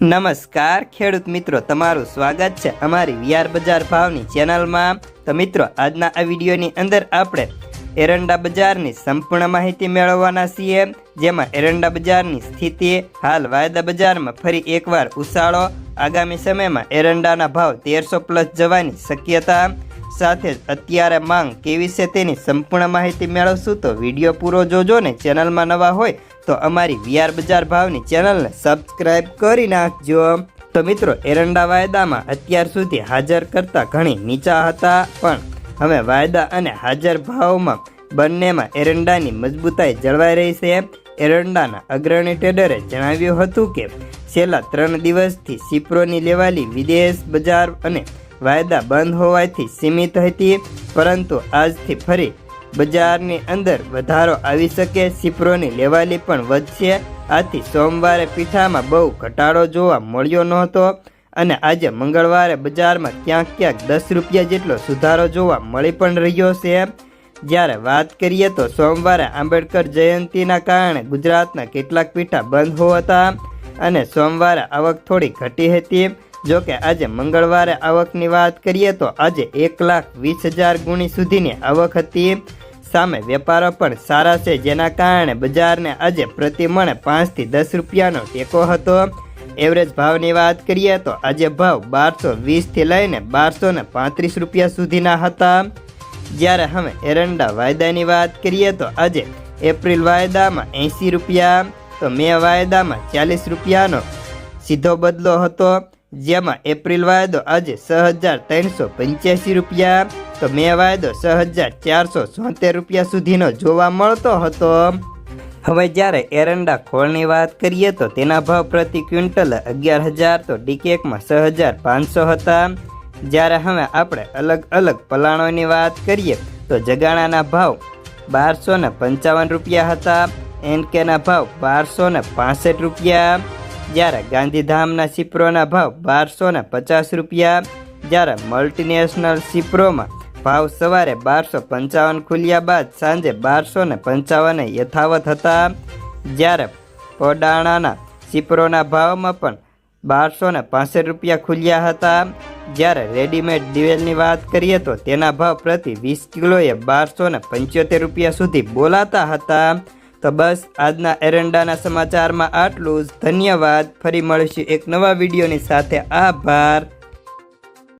નમસ્કાર, ખેડૂત મિત્રો, તમારું સ્વાગત છે અમારી વિયાર બજાર ભાવની ચેનલમાં. તો મિત્રો, આજના આ વિડીયોની અંદર આપણે એરંડા બજારની સંપૂર્ણ માહિતી મેળવવાના છીએ. જેમાં એરંડા બજારની સ્થિતિ, હાલ વાયદા બજારમાં ફરી એકવાર ઉછાળો. આગામી સમયમાં એરંડાના ભાવ તેરસો પ્લસ જવાની શક્યતા. સાથે જ અત્યારે માંગ કેવી છે તેની સંપૂર્ણ માહિતી મેળવશું. તો વીડિયો પૂરો જોજો ને ચેનલમાં નવા હોય તો અમારી વિયાર બજાર ભાવની ચેનલને સબસ્ક્રાઇબ કરી નાખજો. તો મિત્રો, એરંડા વાયદામાં અત્યાર સુધી હાજર કરતાં ઘણી નીચા હતા, પણ હવે વાયદા અને હાજર ભાવમાં બંનેમાં એરંડાની મજબૂતાઈ જળવાઈ રહી છે. એરંડાના અગ્રણી ટ્રેડરે જણાવ્યું હતું કે, છેલ્લા ત્રણ દિવસથી સિપ્રોની લેવાલી વિદેશ બજાર અને વાયદા બંધ હોવાથી સીમિત હતી, પરંતુ આજથી ફરી બજારની અંદર વધારો આવી શકે, સિપ્રોની લેવાલી પણ વધશે. આથી સોમવારે પીઠામાં બહુ ઘટાડો જોવા મળ્યો નહોતો અને આજે મંગળવારે બજારમાં ક્યાંક ક્યાંક દસ રૂપિયા જેટલો સુધારો જોવા મળી પણ રહ્યો છે. જ્યારે વાત કરીએ તો સોમવારે આંબેડકર જયંતિના કારણે ગુજરાતના કેટલાક પીઠા બંધ હતા અને સોમવારે આવક થોડી ઘટી હતી. જો કે આજે મંગળવારે આવકની વાત કરીએ તો આજે એક લાખ વીસ હજાર ગુણી સુધીની આવક હતી. સામે વેપારો પણ સારા છે, જેના કારણે બજારને આજે પ્રતિ મણે પાંચથી દસ રૂપિયાનો ટેકો હતો. એવરેજ ભાવની વાત કરીએ તો આજે ભાવ બારસો વીસથી લઈને બારસો ને પાંત્રીસ રૂપિયા સુધીના હતા. જ્યારે હવે એરંડા વાયદાની વાત કરીએ તો આજે એપ્રિલ વાયદામાં એંસી રૂપિયા, તો મે વાયદામાં ચાલીસ રૂપિયાનો સીધો બદલો હતો. જેમાં એપ્રિલ વાયદો આજે છ હજાર ત્રણસો પંચ્યાસી રૂપિયા, તો મે વાયદો છ હજાર ચારસો છોતેર રૂપિયા સુધીનો જોવા મળતો હતો. હવે જ્યારે એરંડા ખોળની વાત કરીએ તો તેના ભાવ પ્રતિ ક્વિન્ટલ અગિયાર હજાર, તો ડીકેકમાં છ હજાર પાંચસો હતા. જ્યારે હવે આપણે અલગ અલગ પલાણોની વાત કરીએ, તો જગાણાના ભાવ બારસો પંચાવન રૂપિયા હતા, એનકેના ભાવ બારસો ને રૂપિયા જ્યારે ગાંધીધામના સિપ્રોના ભાવ બારસો ને પચાસ રૂપિયા, જ્યારે મલ્ટીનેશનલ સિપ્રોમાં ભાવ સવારે બારસો પંચાવન ખુલ્યા બાદ સાંજે બારસો ને પંચાવન યથાવત હતા. જ્યારે પોડાણાના સિપ્રોના ભાવમાં પણ બારસો ને પાસઠ રૂપિયા ખુલ્યા હતા. જ્યારે રેડીમેડ દિવેલની વાત કરીએ તો તેના ભાવ પ્રતિ વીસ કિલોએ બારસો ને પંચોતેર રૂપિયા સુધી બોલાતા હતા. તો બસ, આજના એરંડાના સમાચારમાં આટલું જ. ધન્યવાદ. ફરી મળીશું એક નવા વિડીયોની સાથે. આભાર.